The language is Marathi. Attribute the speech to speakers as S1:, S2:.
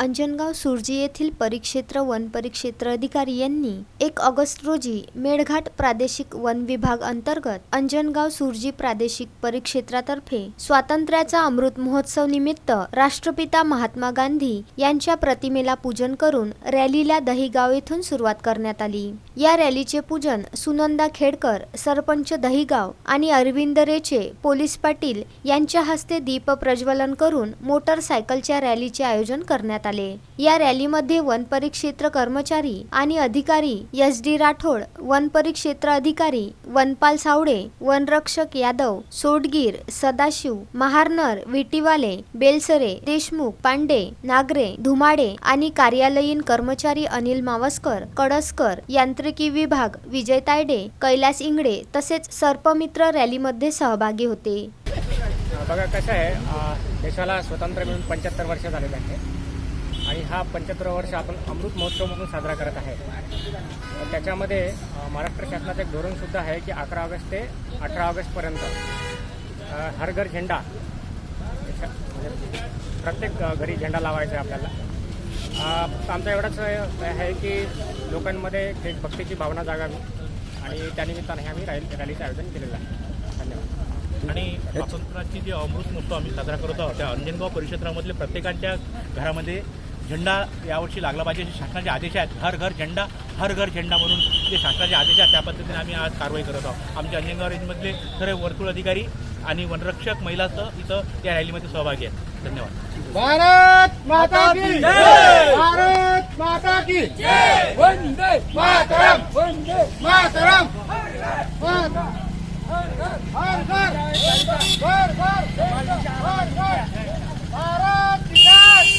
S1: अंजनगाव सुरजी येथील परिक्षेत्र वन परिक्षेत्र अधिकारी यांनी एक ऑगस्ट रोजी मेळघाट प्रादेशिक वन विभाग अंतर्गत अंजनगाव सुरजी प्रादेशिक परिक्षेत्रातर्फे स्वातंत्र्याचा अमृत महोत्सव निमित्त राष्ट्रपिता महात्मा गांधी यांच्या प्रतिमेला पूजन करून रॅलीला दहिगाव येथून सुरुवात करण्यात आली. या रॅलीचे पूजन सुनंदा खेडकर सरपंच दहिगाव आणि अरविंद रेचे पोलीस पाटील यांच्या हस्ते दीप प्रज्वलन करून मोटरसायकलच्या रॅलीचे आयोजन करण्यात आले. या रॅलीमध्ये वन परिक्षेत्र कर्मचारी आणि अधिकारी एस डी राठोड वन परिक्षेत्र अधिकारी वनपाल सावडे वनरक्षक यादव सोडगीर सदाशिव महारनर विटीवाले बेलसरे देशमुख पांडे नागरे धुमाडे आणि कार्यालयीन कर्मचारी अनिल मावस्कर कडसकर यांत्रिकी विभाग विजय तायडे कैलास इंगडे तसेच सर्पमित्र रॅलीमध्ये सहभागी होते.
S2: बघा कसं आहे देशाला स्वतंत्र मिळून पंच्याहत्तर वर्ष झालेले आहे आणि हा पंच्याहत्तर वर्ष आपण अमृत महोत्सव म्हणून साजरा करत आहे. त्याच्यामध्ये महाराष्ट्र शासनाचं एक धोरणसुद्धा आहे की अकरा ऑगस्ट ते अठरा ऑगस्टपर्यंत हर घर झेंडा म्हणजे प्रत्येक घरी झेंडा लावायचा आहे आपल्याला. फक्त आमचा एवढाच आहे की लोकांमध्ये भक्तीची भावना जागावी आणि त्यानिमित्ताने आम्ही रॅली रॅलीचं आयोजन केलेलं आहे. धन्यवाद.
S3: आणि स्वातंत्र्याची जी अमृत महोत्सव आम्ही साजरा करत आहोत त्या अंजनगाव परिक्षेत्रामधले प्रत्येकाच्या घरामध्ये झेंडा यावर्षी लागला पाहिजे. जे शासनाचे आदेश आहेत हर घर झेंडा हर घर झेंडा म्हणून जे शासनाचे आदेश आहेत त्या पद्धतीने आम्ही आज कारवाई करत आहोत. आमच्या अंजनगाव रेंजमधले सर्व वर्तुळ अधिकारी आणि वनरक्षक महिलासह इथं या रॅलीमध्ये सहभागी आहेत. धन्यवाद.
S4: भारत माता की जय! भारत माता की जय! वंदे मातरम! वंदे मातरम हर घर घर घर घर घर भारत की जय